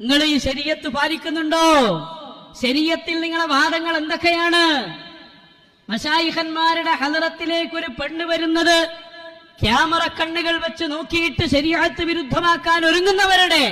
നിങ്ങൾ ഈ ശരീരത്ത് പാലിക്കുന്നുണ്ടോ? ശരീരത്തിൽ നിങ്ങളെ വാദങ്ങൾ എന്തൊക്കെയാണ്? മഷായിഖന്മാരുടെ ഹലറത്തിലേക്ക് ഒരു പെണ്ണ് വരുന്നത് ക്യാമറ കണ്ണുകൾ വെച്ച് നോക്കിയിട്ട് ശരീരത്ത് വിരുദ്ധമാക്കാൻ ഒരുങ്ങുന്നവരുടെ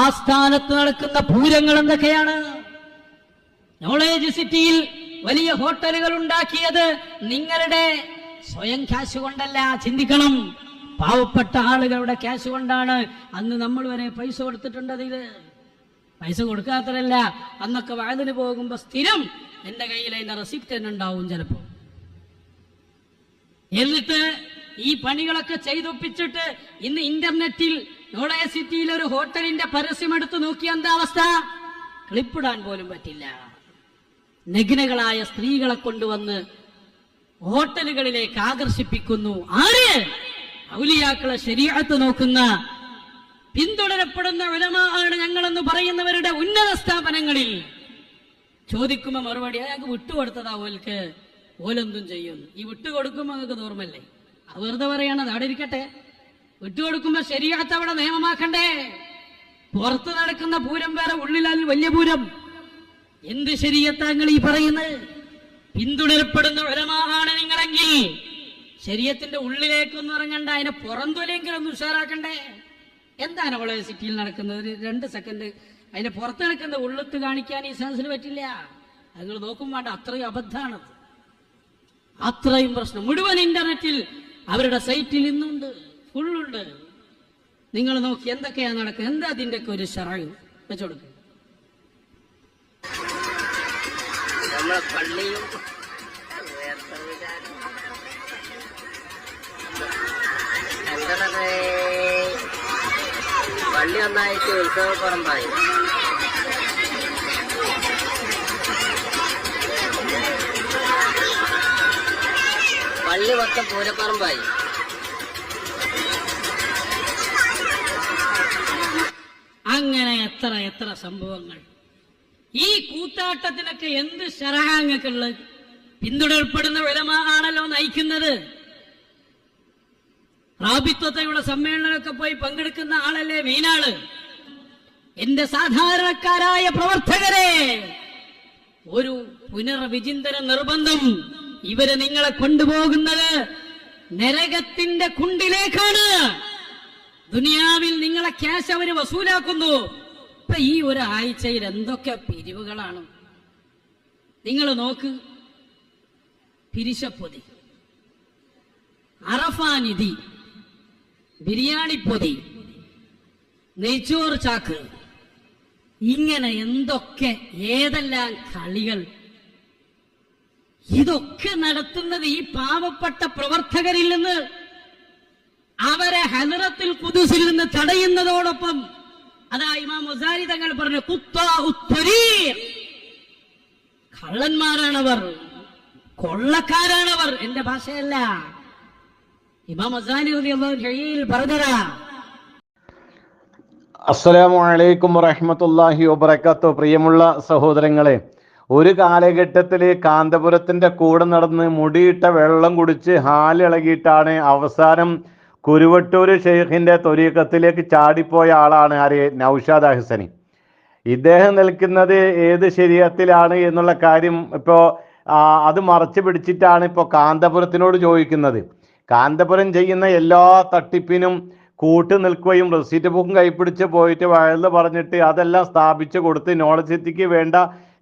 ആസ്ഥാനത്ത് നടക്കുന്ന പൂരങ്ങൾ എന്തൊക്കെയാണ്? നോളേജ് സിറ്റിയിൽ വലിയ ഹോട്ടലുകൾ ഉണ്ടാക്കിയത് നിങ്ങളുടെ സ്വയം കാശ് കൊണ്ടല്ല ചിന്തിക്കണം. പാവപ്പെട്ട ആളുകളുടെ ക്യാഷ് കൊണ്ടാണ് അന്ന് നമ്മൾ വരെ പൈസ കൊടുത്തിട്ടുണ്ട് ഇത് പൈസ കൊടുക്കാത്തതല്ല അന്നൊക്കെ വയതിന് പോകുമ്പോ സ്ഥിരം എന്റെ കയ്യിൽ അതിന്റെ റെസിപ്റ്റ് തന്നെ ഉണ്ടാവും ചിലപ്പോ എന്നിട്ട് ഈ പണികളൊക്കെ ചെയ്തൊപ്പിച്ചിട്ട് ഇന്ന് ഇന്റർനെറ്റിൽ നോളയ സിറ്റിയിൽ ഒരു ഹോട്ടലിന്റെ പരസ്യം എടുത്ത് നോക്കിയ എന്താ അവസ്ഥ? ക്ലിപ്പിടാൻ പോലും പറ്റില്ല. നഗ്നകളായ സ്ത്രീകളെ കൊണ്ടുവന്ന് ഹോട്ടലുകളിലേക്ക് ആകർഷിപ്പിക്കുന്നു. ആര്? ഔലിയാക്കളെ ശരീരത്ത് നോക്കുന്ന പിന്തുടരപ്പെടുന്ന വിലമാണ് ഞങ്ങളെന്ന് പറയുന്നവരുടെ ഉന്നത സ്ഥാപനങ്ങളിൽ. ചോദിക്കുമ്പോ മറുപടി അയാൾക്ക് വിട്ടുകൊടുത്തതാ ഓൽക്ക്. ഓലെന്തും ചെയ്യുന്നു ഈ വിട്ടുകൊടുക്കുമ്പോ നിങ്ങൾക്ക് ഓർമ്മല്ലേ അത് വെറുതെ പറയണത് അവിടെ ഇരിക്കട്ടെ. വിട്ടുകൊടുക്കുമ്പോ ശരിയാത്ത അവിടെ നിയമമാക്കണ്ടേ? പുറത്ത് നടക്കുന്ന പൂരം വേറെ ഉള്ളിലാൽ വലിയ പൂരം. എന്ത് ശരീരത്താങ്ങൾ ഈ പറയുന്നത്? പിന്തുടരപ്പെടുന്ന ഉലമാണ് നിങ്ങളെങ്കിൽ ശരീരത്തിന്റെ ഉള്ളിലേക്കൊന്നും ഇറങ്ങണ്ട അതിനെ പുറന്തൊലെങ്കിലും ഒന്ന് ഉഷാറാക്കണ്ടേ? എന്താണ് അവളെ സിറ്റിയിൽ നടക്കുന്നത്? രണ്ട് സെക്കൻഡ് അതിന്റെ പുറത്ത് നടക്കുന്ന ഉള്ളത്ത് കാണിക്കാൻ ഈ സെൻസിന് പറ്റില്ല. അത് നോക്കും വേണ്ട അത്രയും അബദ്ധാണത് അത്രയും പ്രശ്നം. മുഴുവൻ ഇന്റർനെറ്റിൽ അവരുടെ സൈറ്റിൽ ഇന്നുണ്ട് ഫുള്ളുണ്ട്. നിങ്ങൾ നോക്കി എന്തൊക്കെയാ നടക്കുക എന്താ അതിന്റെ ഒക്കെ ഒരു നമ്മളെ പള്ളിയും വേർത്ത വിചാരം. എന്താണത്? പള്ളി ഒന്നായിട്ട് ഉത്സവപ്പറമ്പായി. പള്ളി മൊത്തം പൂരപ്പറമ്പായി. അങ്ങനെ എത്ര എത്ര സംഭവങ്ങൾ. ഈ കൂത്താട്ടത്തിനൊക്കെ എന്ത് ശരഹാങ്ങൾക്കുള്ളത്? പിന്തുടരപ്പെടുന്ന വിലമാണല്ലോ നയിക്കുന്നത്. റാബിത്വത്തയുടെ സമ്മേളനമൊക്കെ പോയി പങ്കെടുക്കുന്ന ആളല്ലേ മീനാൾ? എന്റെ സാധാരണക്കാരായ പ്രവർത്തകരെ ഒരു പുനർവിചിന്തന നിർബന്ധം ഇവരെ നിങ്ങളെ കൊണ്ടുപോകുന്നത് നരകത്തിന്റെ കുണ്ടിലേക്കാണ്. ദുനിയാവിൽ നിങ്ങളെ ക്യാഷ് അവർ വസൂലാക്കുന്നു. ഇപ്പൊ ഈ ഒരു ആഴ്ചയിൽ എന്തൊക്കെ പിരിവുകളാണ്? നിങ്ങൾ നോക്ക്. പിരിശപ്പൊതി. അറഫാനിധി ബിരിയാണി പൊതി നെയ്ച്ചോറ് ചാക്ക്. ഇങ്ങനെ എന്തൊക്കെ ഏതെല്ലാം കളികൾ. ഇതൊക്കെ നടത്തുന്നത് ഈ പാവപ്പെട്ട പ്രവർത്തകരിൽ നിന്ന് അവരെ ഹലറത്തിൽ കുതിസിൽ നിന്ന് തടയുന്നതോടൊപ്പം അതാ ഇമാം മുസാരി തങ്ങൾ പറഞ്ഞു കള്ളന്മാരാണവർ കൊള്ളക്കാരാണവർ. എന്റെ ഭാഷയല്ല. ഇമാം മസാനി പറഞ്ഞതാ. അസ്സലാമു അലൈക്കും വറഹ്മത്തുള്ളാഹി വബറകാത്തു പ്രിയമുള്ള സഹോദരങ്ങളെ ഒരു കാലഘട്ടത്തിൽ കാന്തപുരത്തിന്റെ കൂടെ നടന്ന് മുടിയിട്ട വെള്ളം കുടിച്ച് ഹാലിളകിയിട്ടാണ് അവസാനം കുരുവട്ടൂർ ഷെയ്ഖിന്റെ തൊരീക്കത്തിലേക്ക് ചാടിപ്പോയ ആളാണ് ആര്? നൗഷാദ് അഹ്സനി. ഇദ്ദേഹം നിൽക്കുന്നത് ഏത് ശരീരത്തിലാണ് എന്നുള്ള കാര്യം ഇപ്പോൾ അത് മറച്ചു പിടിച്ചിട്ടാണ് ഇപ്പോൾ കാന്തപുരത്തിനോട് ചോദിക്കുന്നത്. കാന്തപുരം ചെയ്യുന്ന എല്ലാ തട്ടിപ്പിനും കൂട്ടു നിൽക്കുകയും റെസീറ്റ് ബുക്കും കൈപ്പിടിച്ച് പോയിട്ട് വഴന്ന് പറഞ്ഞിട്ട് അതെല്ലാം സ്ഥാപിച്ചു കൊടുത്ത് നോളജ് സിറ്റിക്ക് വേണ്ട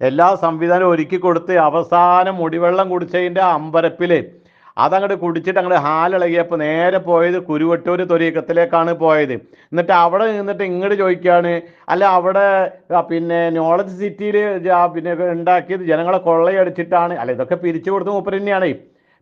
എല്ലാ സംവിധാനവും ഒരുക്കി കൊടുത്ത് അവസാനം മുടിവെള്ളം കുടിച്ചതിന്റെ അമ്പരപ്പിൽ അതങ്ങോട്ട് കുടിച്ചിട്ട് അങ്ങോട്ട് ഹാലിളകിയപ്പോൾ നേരെ പോയത് കുരുവട്ടൂർ തൊരീക്കത്തിലേക്കാണ് പോയത്. എന്നിട്ട് അവിടെ നിന്നിട്ട് ഇങ്ങോട്ട് ചോദിക്കുകയാണ് അല്ല അവിടെ പിന്നെ നോളജ് സിറ്റിയിൽ പിന്നെ ഉണ്ടാക്കിയത് ജനങ്ങളെ കൊള്ളയടിച്ചിട്ടാണ്. അല്ല ഇതൊക്കെ പിരിച്ചു കൊടുത്ത മൂപ്പർ തന്നെയാണ്.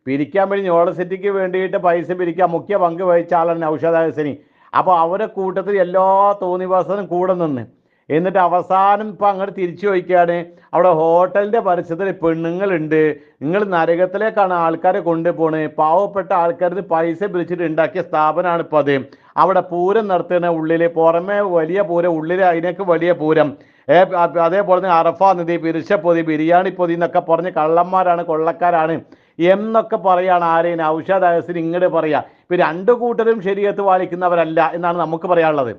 പിരിക്കാൻ വേണ്ടി യൂണിവേഴ്സിറ്റിക്ക് സിറ്റിക്ക് വേണ്ടിയിട്ട് പൈസ പിരിക്കാൻ മുഖ്യ പങ്ക് വഹിച്ച ആളാണ് ഔഷധ ഹസനി. അപ്പോൾ അവരെ കൂട്ടത്തിൽ എല്ലാ തോന്നിവാസനും കൂടെ നിന്ന്. എന്നിട്ട് അവസാനം ഇപ്പം അങ്ങോട്ട് തിരിച്ചു ചോദിക്കുകയാണ് അവിടെ ഹോട്ടലിന്റെ പരിസരത്തിൽ പെണ്ണുങ്ങളുണ്ട്. നിങ്ങൾ നരകത്തിലേക്കാണ് ആൾക്കാരെ കൊണ്ടുപോണ്. പാവപ്പെട്ട ആൾക്കാർക്ക് പൈസ പിരിച്ചിട്ട് ഉണ്ടാക്കിയ സ്ഥാപനമാണ് ഇപ്പോൾ അത്. അവിടെ പൂരം നടത്തുന്ന ഉള്ളിൽ പുറമേ വലിയ പൂരം ഉള്ളിൽ അതിനൊക്കെ വലിയ പൂരം. ഏ, അതേപോലെ തന്നെ അറഫ നദി പിരിശപ്പൊതി ബിരിയാണി പൊതി എന്നൊക്കെ പറഞ്ഞ് കള്ളന്മാരാണ് കൊള്ളക്കാരാണ്. എന്നൊക്കെ പറയാണ് ആരെയും. ഔഷധ അഹസിന് ഇങ്ങോട്ട് പറയുക ഇപ്പം രണ്ട് കൂട്ടരും ശരീരത്ത് പാലിക്കുന്നവരല്ല എന്നാണ് നമുക്ക് പറയാനുള്ളത്.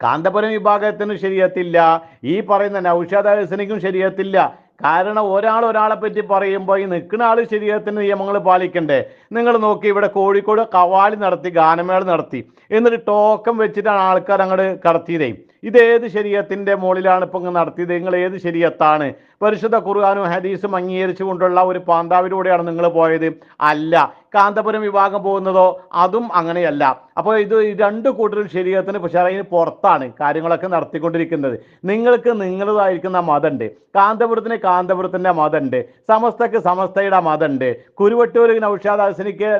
കാന്തപുരം വിഭാഗത്തിന് ശരിയത്തില്ല ഈ പറയുന്ന നൗഷാദ് അഹസിനിക്കും ശരിയത്തില്ല കാരണം ഒരാൾ ഒരാളെ പറ്റി പറയുമ്പോൾ ഈ നിൽക്കുന്ന ആൾ ശരീരത്തിന് നിയമങ്ങൾ പാലിക്കണ്ടേ? നിങ്ങൾ നോക്കി ഇവിടെ കോഴിക്കോട് കവാലി നടത്തി ഗാനമേള നടത്തി. എന്നിട്ട് ടോക്കൺ വെച്ചിട്ടാണ് ആൾക്കാർ അങ്ങോട്ട് കടത്തിയതേ. ഇത് ഏത് ശരീരത്തിന്റെ മുകളിലാണ് ഇപ്പം നടത്തിയത്. നിങ്ങൾ ഏത് ശരീരത്താണ്? പരിശുദ്ധ ഖുർആാനും ഹദീസും അംഗീകരിച്ചുകൊണ്ടുള്ള ഒരു പാന്താവിലൂടെയാണ് നിങ്ങൾ പോയത്. അല്ല കാന്തപുരം വിഭാഗം പോകുന്നതോ അതും അങ്ങനെയല്ല. അപ്പോൾ ഇത് രണ്ട് കൂട്ടരും ശരീരത്തിന് ഷറയിന് പുറത്താണ് കാര്യങ്ങളൊക്കെ നടത്തിക്കൊണ്ടിരിക്കുന്നത്. നിങ്ങൾക്ക് നിങ്ങളതായിരിക്കുന്ന മതമുണ്ട് കാന്തപുരത്തിന് കാന്തപുരത്തിന്റെ മതമുണ്ട് സമസ്തക്ക് സമസ്തയുടെ മതമുണ്ട് കുരുവട്ടൂർ നൌഷാദ് ഹസനിക്ക്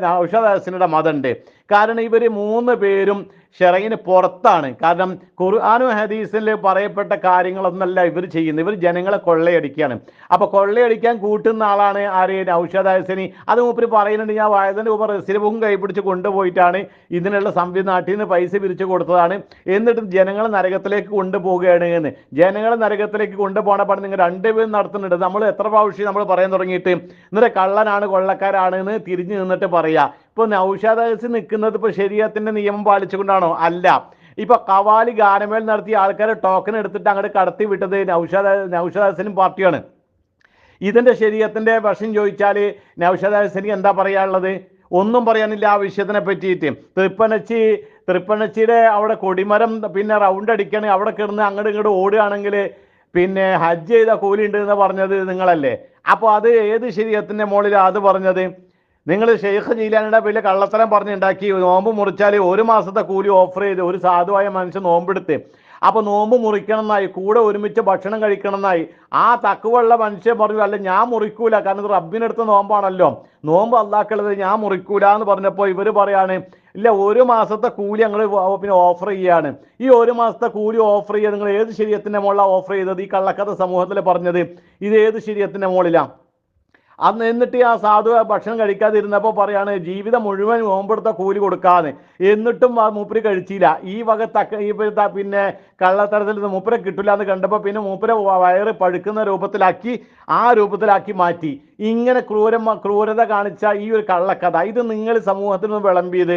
മതമുണ്ട് കാരണം ഇവർ മൂന്ന് പേരും ഷെറയിന് പുറത്താണ്. കാരണം ഖുർആാനും ഹദീസിൽ പറയപ്പെട്ട കാര്യങ്ങളൊന്നല്ല ഇവർ ചെയ്യുന്നത്. ഇവർ ജനങ്ങളെ കൊള്ളയടിക്കുകയാണ്. അപ്പോൾ കൊള്ളയടിക്കാൻ കൂട്ടുന്ന ആളാണ് ആര്? നൌഷാദ് അത് മൂപ്പര് പറയുന്നുണ്ട് ഞാൻ വായതിന്റെ ഉപ റെസിലബും കൈപിടിച്ച് കൊണ്ടുപോയിട്ടാണ് ഇതിനുള്ള സംവി നാട്ടിൽ നിന്ന് പൈസ പിരിച്ചു കൊടുത്തതാണ്. എന്നിട്ട് ജനങ്ങളെ നരകത്തിലേക്ക് കൊണ്ടുപോവുകയാണ് എന്ന്. ജനങ്ങളെ നരകത്തിലേക്ക് കൊണ്ടുപോകണ പണി നിങ്ങൾ രണ്ടുപേരും നടത്തുന്നുണ്ട്. നമ്മൾ എത്ര പ്രാവശ്യം നമ്മൾ പറയാൻ തുടങ്ങിയിട്ട് എന്നിട്ട് കള്ളനാണ് കൊള്ളക്കാരാണ് എന്ന് തിരിഞ്ഞു നിന്നിട്ട് പറയാ. ഇപ്പോൾ നൌഷാദ് ഹസൻ നിൽക്കുന്നത് ഇപ്പോൾ ശരീരത്തിന്റെ നിയമം പാലിച്ചുകൊണ്ടാണോ? അല്ല. ഇപ്പൊ കവാലി ഗാനമേൽ നടത്തിയ ആൾക്കാരെ ടോക്കൺ എടുത്തിട്ട് അങ്ങോട്ട് കടത്തി വിട്ടത് നൌഷാദ് നൌഷാദ് ഹസനും പാർട്ടിയാണ്. ഇതിന്റെ ശരീരത്തിന്റെ വശം ചോദിച്ചാൽ നൌഷാദ് ഹസനി എന്താ പറയാനുള്ളത്? ഒന്നും പറയാനില്ല ആ വിഷയത്തിനെ പറ്റിയിട്ട്. തൃപ്പനച്ചി തൃപ്പനച്ചിയുടെ അവിടെ കൊടിമരം പിന്നെ റൗണ്ട് അടിക്കണേ. അവിടെ കിടന്ന് അങ്ങോട്ട് ഇങ്ങോട്ട് ഓടുകയാണെങ്കിൽ പിന്നെ ഹജ്ജ് ചെയ്ത കൂലി ഉണ്ട് എന്ന് പറഞ്ഞത് നിങ്ങളല്ലേ? അപ്പോൾ അത് ഏത് ശരീരത്തിന്റെ മുകളിലാണ് അത് പറഞ്ഞത്? നിങ്ങൾ ഷെയ്ഖ് ജീലാനിയുടെ പേരിൽ കള്ളത്തരം പറഞ്ഞുണ്ടാക്കി നോമ്പ് മുറിച്ചാൽ ഒരു മാസത്തെ കൂലി ഓഫർ ചെയ്ത് ഒരു സാധുവായ മനുഷ്യൻ നോമ്പെടുത്ത്. അപ്പോൾ നോമ്പ് മുറിക്കണം എന്നായി കൂടെ ഒരുമിച്ച് ഭക്ഷണം കഴിക്കണം എന്നായി ആ തക്കുവുള്ള മനുഷ്യൻ പറഞ്ഞു അല്ല ഞാൻ മുറിക്കൂല കാരണം ഇത് റബ്ബിനെടുത്ത നോമ്പാണല്ലോ. നോമ്പ് അല്ലാക്കുള്ളത് ഞാൻ മുറിക്കൂല എന്ന് പറഞ്ഞപ്പോൾ ഇവർ പറയാണ് ഇല്ല ഒരു മാസത്തെ കൂലി ഞങ്ങൾ പിന്നെ ഓഫർ ചെയ്യാണ്. ഈ ഒരു മാസത്തെ കൂലി ഓഫർ ചെയ്യുക നിങ്ങൾ ഏത് ശരീരത്തിന്റെ മുകളിലാണ് ഓഫർ ചെയ്തത്? ഈ കള്ളക്കഥ സമൂഹത്തിൽ പറഞ്ഞത് ഇത് ഏത് ശരീരത്തിന്റെ മുകളിലാണ് അന്ന് എന്നിട്ട് ആ സാധു ഭക്ഷണം കഴിക്കാതിരുന്നപ്പോൾ പറയാണ് ജീവിതം മുഴുവൻ ഓമ്പെടുത്ത കൂലി കൊടുക്കാന്ന്. എന്നിട്ടും ആ മൂപ്പര് കഴിച്ചില്ല. ഈ വക തക്ക ഈ പിന്നെ കള്ളത്തരത്തിൽ മൂപ്പരെ കിട്ടില്ല എന്ന് കണ്ടപ്പോൾ പിന്നെ മൂപ്പരെ വയറ് പഴുക്കുന്ന രൂപത്തിലാക്കി ആ രൂപത്തിലാക്കി മാറ്റി. ഇങ്ങനെ ക്രൂരമ ക്രൂരത കാണിച്ച ഈ ഒരു കള്ളക്കഥ ഇത് നിങ്ങൾ സമൂഹത്തിൽ നിന്ന് വിളമ്പിയത്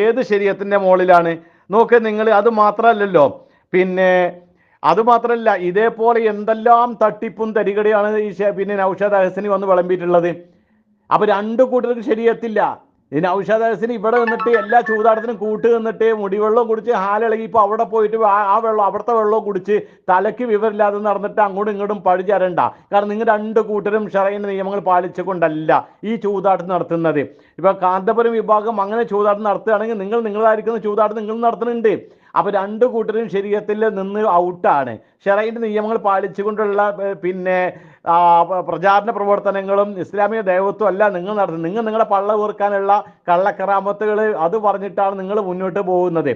ഏത് ശരീരത്തിന്റെ മുകളിലാണ് നോക്ക് നിങ്ങൾ അത് മാത്രമല്ലല്ലോ പിന്നെ അതുമാത്രമല്ല ഇതേപോലെ എന്തെല്ലാം തട്ടിപ്പും തരികടയാണ് ഈ പിന്നെ നൗഷാദ് ഹസനി വന്ന് വിളമ്പിയിട്ടുള്ളത്. അപ്പൊ രണ്ടു കൂട്ടർക്ക് ശരിയെത്തില്ല. ഈ നൗഷാദ് ഹസനി ഇവിടെ നിന്നിട്ട് എല്ലാ ചൂതാടത്തിനും കൂട്ട് നിന്നിട്ട് മുടിവെള്ളം കുടിച്ച് ഹാലിളകി ഇപ്പൊ അവിടെ പോയിട്ട് ആ വെള്ളം അവിടുത്തെ വെള്ളം കുടിച്ച് തലയ്ക്ക് വിവരമില്ലാതെ നടന്നിട്ട് അങ്ങോട്ടും ഇങ്ങോട്ടും പഴിചരണ്ട. കാരണം നിങ്ങൾ രണ്ട് കൂട്ടരും ഷറൈന്റെ നിയമങ്ങൾ പാലിച്ചുകൊണ്ടല്ല ഈ ചൂതാട്ടം നടത്തുന്നത്. ഇപ്പൊ കാന്തപുരം വിഭാഗം അങ്ങനെ ചൂതാട്ടം നടത്തുകയാണെങ്കിൽ നിങ്ങൾ നിങ്ങളായിരിക്കുന്ന ചൂതാട്ടം നിങ്ങൾ നടത്തുന്നുണ്ട്. അപ്പൊ രണ്ട് കൂട്ടരും ശരീരത്തിൽ നിന്ന് ഔട്ടാണ് ഷെറൈന്റെ നിയമങ്ങൾ പാലിച്ചുകൊണ്ടുള്ള പിന്നെ പ്രചാരണ പ്രവർത്തനങ്ങളും ഇസ്ലാമിക ദൈവത്വം അല്ല നിങ്ങൾ നടത്തുന്നത്. നിങ്ങൾ നിങ്ങളെ പള്ള വീർക്കാനുള്ള കള്ളക്കറാമത്തുകൾ അത് പറഞ്ഞിട്ടാണ് നിങ്ങൾ മുന്നോട്ട് പോകുന്നത്.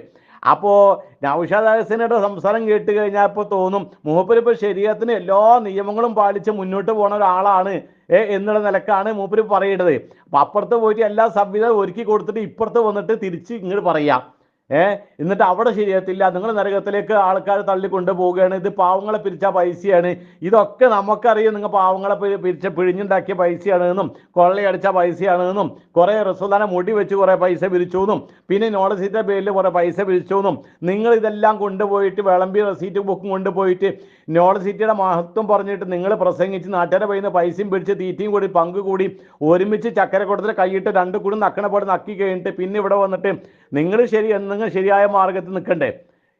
അപ്പോൾ നൗഷാദ് സംസാരം കേട്ട് കഴിഞ്ഞാൽ ഇപ്പോൾ തോന്നും മൂപ്പര് ഇപ്പോൾ ശരീരത്തിന് എല്ലാ നിയമങ്ങളും പാലിച്ച് മുന്നോട്ട് പോണ ഒരാളാണ് ഏ എന്നുള്ള നിലക്കാണ് മൂപ്പര് പറയേണ്ടത് അപ്പം അപ്പുറത്ത് പോയിട്ട് എല്ലാ സംവിധാനം ഒരുക്കി കൊടുത്തിട്ട് ഇപ്പുറത്ത് വന്നിട്ട് തിരിച്ച് ഇങ്ങോട്ട് പറയാം. ഏ? എന്നിട്ട് അവിടെ ശരിയത്തില്ല നിങ്ങൾ നരകത്തിലേക്ക് ആൾക്കാർ തള്ളി കൊണ്ടുപോവുകയാണ് ഇത് പാവങ്ങളെ പിരിച്ച പൈസയാണ്. ഇതൊക്കെ നമുക്കറിയാം. നിങ്ങൾ പാവങ്ങളെ പിരിച്ച പിഴിഞ്ഞുണ്ടാക്കിയ പൈസയാണ് എന്നും കൊള്ളയടിച്ച പൈസയാണ് എന്നും കുറേ റസുദാന മുടി വെച്ച് കുറേ പൈസ പിരിച്ചു എന്നും പിന്നെ നോളസിന്റെ പേരിൽ കുറേ പൈസ പിരിച്ചു എന്നും നിങ്ങൾ ഇതെല്ലാം കൊണ്ടുപോയിട്ട് വിളമ്പി റെസീറ്റ് ബുക്കും കൊണ്ടുപോയിട്ട് നോളസിറ്റിയുടെ മഹത്വം പറഞ്ഞിട്ട് നിങ്ങൾ പ്രസംഗിച്ച് നാട്ടുകാരെ പൈസ പൈസയും പിടിച്ച് തീറ്റയും കൂടി പങ്ക് കൂടി ഒരുമിച്ച് ചക്കര കൊടുത്തിട്ട് കൈയിട്ട് രണ്ട് കൂടി നക്കണ പോലെ നക്കി കഴിഞ്ഞിട്ട് പിന്നെ ഇവിടെ വന്നിട്ട് നിങ്ങൾ ശരി നിങ്ങൾ ശരിയായ മാർഗത്തിൽ നിൽക്കണ്ടേ?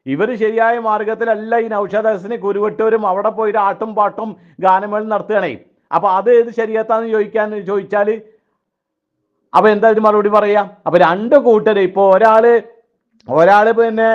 ഇവർ ശരിയായ മാർഗത്തിലല്ല ഈ നൗഷാദ് ഹസനെ കുരുവട്ടവരും അവിടെ പോയിട്ട് ആട്ടും പാട്ടും ഗാനമേള നടത്തുകയാണേ. അപ്പൊ അത് ഏത് ശരിയത്താന്ന് ചോദിക്കാൻ ചോദിച്ചാൽ അപ്പോൾ എന്താ ഇതിന് മറുപടി പറയാ? അപ്പോൾ രണ്ട് കൂട്ടര് ഇപ്പൊ ഒരാൾ ഒരാൾ പിന്നെ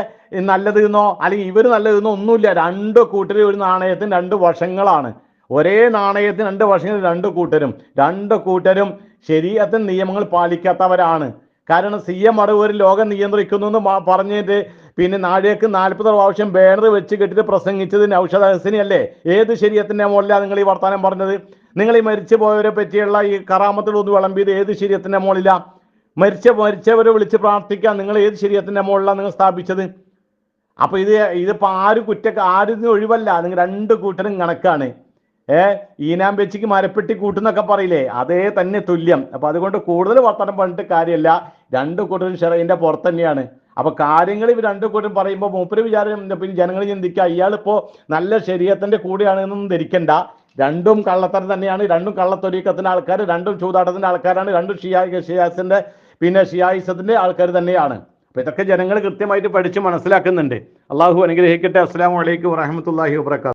നല്ലത് എന്നോ അല്ലെങ്കിൽ ഇവർ നല്ലത് എന്നോ ഒന്നുമില്ല. രണ്ട് കൂട്ടര് ഒരു നാണയത്തിന് രണ്ട് വശങ്ങളാണ്. ഒരേ നാണയത്തിന് രണ്ട് വശങ്ങൾ രണ്ട് കൂട്ടരും. രണ്ട് കൂട്ടരും ശരീരത്തിന് നിയമങ്ങൾ പാലിക്കാത്തവരാണ്. കാരണം സി എം അടവൂർ ലോകം നിയന്ത്രിക്കുന്നു എന്ന് പറഞ്ഞിട്ട് പിന്നെ നാഴേക്ക് നാൽപ്പത് പ്രാവശ്യം ബാനർ വെച്ച് കെട്ടിട്ട് പ്രസംഗിച്ചത് നൗഷദ് ഹസനി അല്ലേ? ഏത് ശരീരത്തിന്റെ മുകളിലാണ് നിങ്ങൾ ഈ വർത്തമാനം പറഞ്ഞത്? നിങ്ങൾ ഈ മരിച്ചു പോയവരെ പറ്റിയുള്ള ഈ കറാമത്തിലൊന്ന് വിളമ്പിയത് ഏത് ശരീരത്തിന്റെ മുകളിലാണ് മരിച്ച മരിച്ചവരെ വിളിച്ച് പ്രാർത്ഥിക്കാൻ നിങ്ങൾ ഏത് ശരീരത്തിന്റെ മുകളിലാണ് നിങ്ങൾ സ്ഥാപിച്ചത്? അപ്പോൾ ഇത് ഇതിപ്പോ ആര് കുറ്റ ആരും ഒഴിവല്ല നിങ്ങൾ രണ്ട് കൂട്ടരും കണക്കാണ്. ഏ വെച്ചിക്ക് മരപ്പെട്ടി കൂട്ടുന്നൊക്കെ പറയില്ലേ? അതേ തന്നെ തുല്യം. അപ്പൊ അതുകൊണ്ട് കൂടുതൽ വർത്തനം പറഞ്ഞിട്ട് കാര്യമല്ല. രണ്ട് കൂട്ടരും ഷെറയിന്റെ പുറത്ത് തന്നെയാണ്. അപ്പൊ കാര്യങ്ങൾ ഇവർ രണ്ടു കൂട്ടരും പറയുമ്പോൾ മൂപ്പര് വിചാരം പിന്നെ ജനങ്ങൾ ചിന്തിക്കുക. ഇയാളിപ്പോ നല്ല ശരീരത്തിന്റെ കൂടെയാണ് എന്നൊന്നും ധരിക്കണ്ട. രണ്ടും കള്ളത്തരം തന്നെയാണ്. രണ്ടും കള്ളത്തൊരീക്കത്തിന്റെ ആൾക്കാർ രണ്ടും ചൂതാട്ടത്തിന്റെ ആൾക്കാരാണ്. രണ്ടും ഷിയാ ഷിയാസിന്റെ പിന്നെ ഷിയായിസത്തിന്റെ ആൾക്കാർ തന്നെയാണ്. അപ്പൊ ഇതൊക്കെ ജനങ്ങൾ കൃത്യമായിട്ട് പഠിച്ച് മനസ്സിലാക്കുന്നുണ്ട്. അള്ളാഹു അനുഗ്രഹിക്കട്ടെ. അസ്സാം വലൈക്കും വാഹമത്തല്ലാഹി വാബർക്കാത്തു